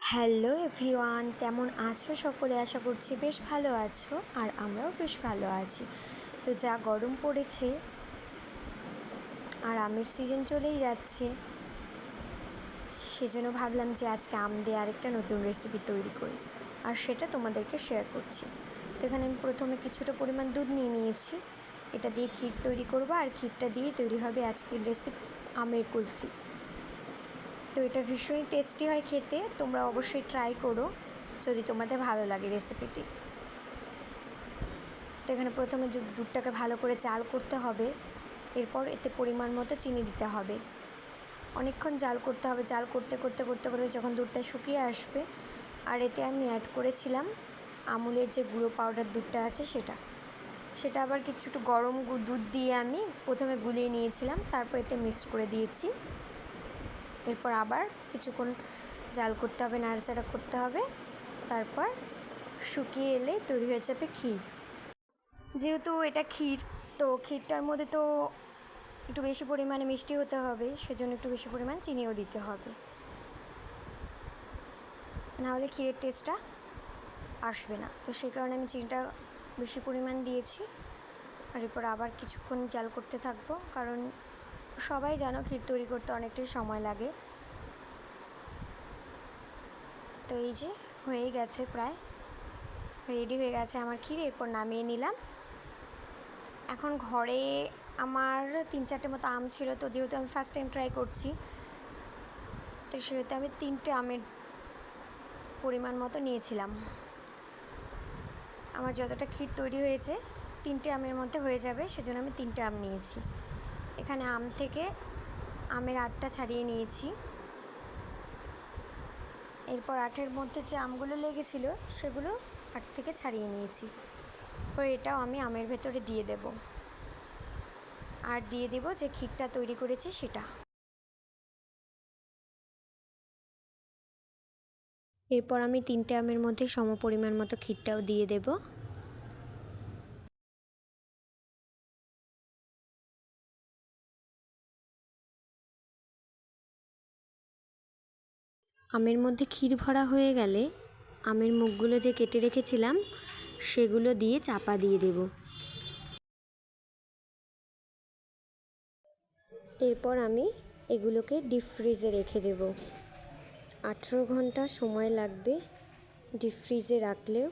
Hello everyone, কেমন আছো সকলে? আশা করছি বেশ ভালো আছো আর আমরাও বেশ ভালো আছি। তো যা গরম পড়েছে আর আমের সিজন চলেই যাচ্ছে, সেজন্য ভাবলাম যে আজকে আম দিয়ে আরেকটা নতুন রেসিপি তৈরি করি আর সেটা তোমাদেরকে শেয়ার করছি। তো এখানে আমি প্রথমে কিছুটা পরিমাণ দুধ নিয়ে নিয়েছি, এটা দিয়ে ক্ষীর তৈরি করব আর ক্ষীরটা দিয়ে তৈরি হবে আজকের রেসিপি আমের কুলফি। তো এটা ভীষণই টেস্টি হয় খেতে, তোমরা অবশ্যই ট্রাই করো যদি তোমাদের ভালো লাগে রেসিপিটি তো এখানে প্রথমে দুধটাকে ভালো করে চাল করতে হবে, এরপর এতে পরিমাণ মতো চিনি দিতে হবে। অনেকক্ষণ জাল করতে হবে, জাল করতে করতে করতে করতে যখন দুধটা শুকিয়ে আসবে, আর এতে আমি অ্যাড করেছিলাম আমুলের যে গুঁড়ো পাউডার দুধটা আছে সেটা। সেটা আবার কিছুটা গরম দুধ দিয়ে আমি প্রথমে গুলিয়ে নিয়েছিলাম, তারপর এতে মিক্স করে দিয়েছি। এরপর আবার কিছুক্ষণ জাল করতে হবে, নাড়াচাড়া করতে হবে। তারপর শুকিয়ে এলে তৈরি হয়ে যাবে ক্ষীর। যেহেতু এটা ক্ষীর, তো ক্ষীরটার মধ্যে তো একটু বেশি পরিমাণে মিষ্টি হতে হবে, সেজন্য একটু বেশি পরিমাণ চিনিও দিতে হবে। নাহলে ক্ষীরের টেস্টটা আসবে না। তো সেই কারণে আমি চিনিটা বেশি পরিমাণ দিয়েছি। আর এরপর আবার কিছুক্ষণ জাল করতে থাকব, কারণ সবাই জানো ক্ষীর তৈরি করতে অনেকটাই সময় লাগে। তো এই যে হয়ে গেছে প্রায়। রেডি হয়ে গেছে আমার ক্ষীর, এরপর নামিয়ে নিলাম। এখন ঘরে আমার তিন চারটে মতো আম ছিল, তো যেহেতু আমি ফার্স্ট টাইম ট্রাই করছি, তো সেহেতু আমি তিনটে আমের পরিমাণ মতো নিয়েছিলাম। আমার যতটা ক্ষীর তৈরি হয়েছে, তিনটে আমের মধ্যে হয়ে যাবে, সেজন্য আমি তিনটে আম নিয়েছি। এখানে আম থেকে আমের আটটা ছাড়িয়ে নিয়েছি। এরপর আঠের মধ্যে যে আমগুলো লেগেছিল, সেগুলো আট থেকে ছাড়িয়ে নিয়েছি। পরে এটাও আমি আমের ভেতরে দিয়ে দেব। আর দিয়ে দেব যে ক্ষীরটা তৈরি করেছি সেটা। এরপর আমি তিনটে আমের মধ্যে সম পরিমাণ মতো ক্ষীরটাও দিয়ে দেবো। আমের মধ্যে ক্ষীর ভরা হয়ে গেলে আমের মুখগুলো যে কেটে রেখেছিলাম, সেগুলো দিয়ে চাপা দিয়ে দেব। এরপর আমি এগুলোকে ডিপ ফ্রিজে রেখে দেব। আঠেরো ঘণ্টা সময় লাগবে ডিপ ফ্রিজে রাখলেও।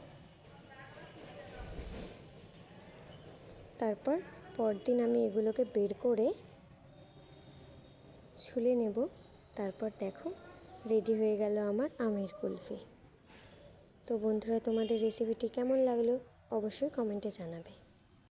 তারপর পরদিন আমি এগুলোকে বের করে ছুলে নেব। তারপর দেখো রেডি হয়ে গেল আমার আমের কুলফি। তো বন্ধুরা, তোমাদের রেসিপিটি কেমন লাগল অবশ্যই কমেন্টে জানাবে।